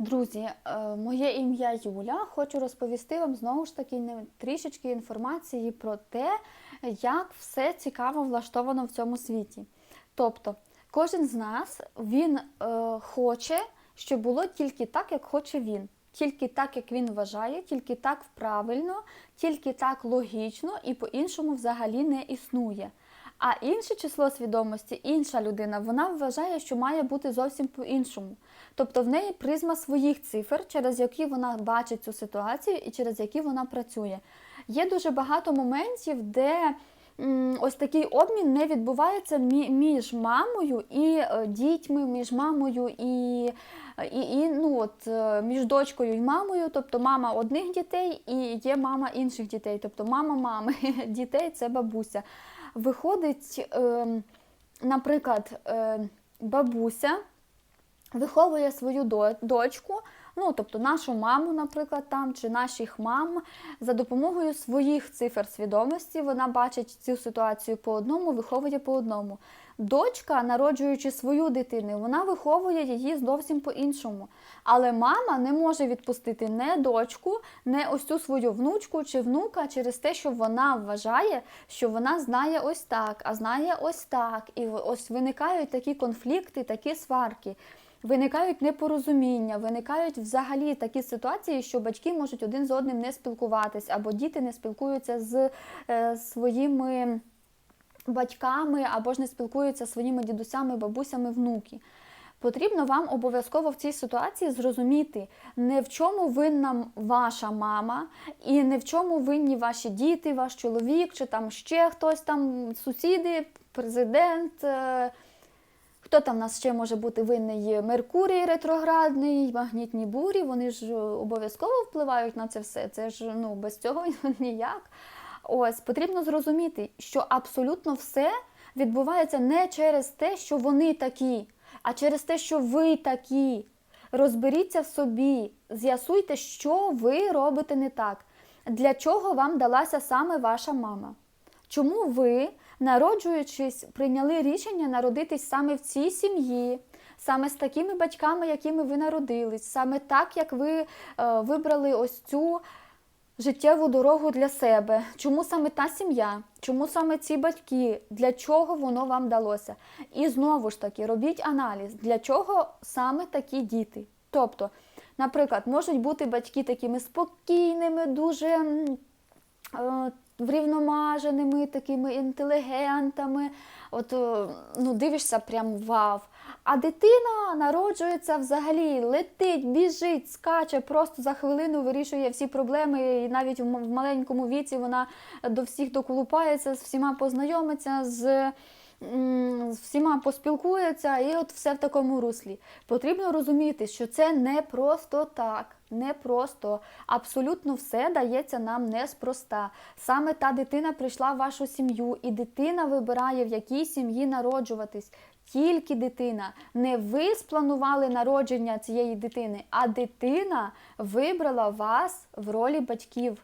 Друзі, е, моє ім'я Юля. Хочу розповісти вам знову ж таки трішечки інформації про те, як все цікаво влаштовано в цьому світі. Тобто, кожен з нас він е, хоче, щоб було тільки так, як хоче він. Тільки так, як він вважає, тільки так правильно, тільки так логічно і по-іншому взагалі не існує. А інше число свідомості, інша людина, вона вважає, що має бути зовсім по-іншому. Тобто в неї призма своїх цифр, через які вона бачить цю ситуацію і через які вона працює. Є дуже багато моментів, де ось такий обмін не відбувається між мамою і е, дітьми, між мамою і, і, і ну, от, е, між дочкою і мамою. Тобто мама одних дітей і є мама інших дітей. Тобто мама мами дітей це бабуся. Виходить, е, наприклад, е, бабуся виховує свою дочку, ну тобто нашу маму, наприклад, там чи наших мам за допомогою своїх цифр свідомості. Вона бачить цю ситуацію по одному, виховує по одному. Дочка, народжуючи свою дитину, вона виховує її зовсім по-іншому. Але мама не може відпустити не дочку, не ось цю свою внучку чи внука через те, що вона вважає, що вона знає ось так, а знає ось так. І ось виникають такі конфлікти, такі сварки. Виникають непорозуміння, виникають взагалі такі ситуації, що батьки можуть один з одним не спілкуватись, або діти не спілкуються з е, своїми батьками, або ж не спілкуються зі своїми дідусями, бабусями, внуки. Потрібно вам обов'язково в цій ситуації зрозуміти, не в чому винна ваша мама, і не в чому винні ваші діти, ваш чоловік, чи там ще хтось там, сусіди, президент. Е, Хто там в нас ще може бути винний? Меркурій ретроградний, магнітні бурі, вони ж обов'язково впливають на це все. Це ж ну, без цього ніяк. Ось потрібно зрозуміти, що абсолютно все відбувається не через те, що вони такі, а через те, що ви такі. Розберіться в собі, з'ясуйте, що ви робите не так. Для чого вам далася саме ваша мама? Чому ви, народжуючись, прийняли рішення народитись саме в цій сім'ї, саме з такими батьками, якими ви народились, саме так, як ви е, вибрали ось цю життєву дорогу для себе? Чому саме та сім'я? Чому саме ці батьки? Для чого воно вам далося? І знову ж таки, робіть аналіз, для чого саме такі діти. Тобто, наприклад, можуть бути батьки такими спокійними, дуже. Врівномаженими, такими інтелігентами. От е, ну, дивишся прям вав. А дитина народжується взагалі, летить, біжить, скаче, просто за хвилину вирішує всі проблеми. І навіть в маленькому віці вона до всіх доколупається, з всіма познайомиться, з, з всіма поспілкується, і от все в такому руслі. Потрібно розуміти, що це не просто так. Не просто абсолютно все дається нам неспроста. Саме та дитина прийшла в вашу сім'ю, і дитина вибирає, в якій сім'ї народжуватись. Тільки дитина. Не ви спланували народження цієї дитини, а дитина вибрала вас в ролі батьків.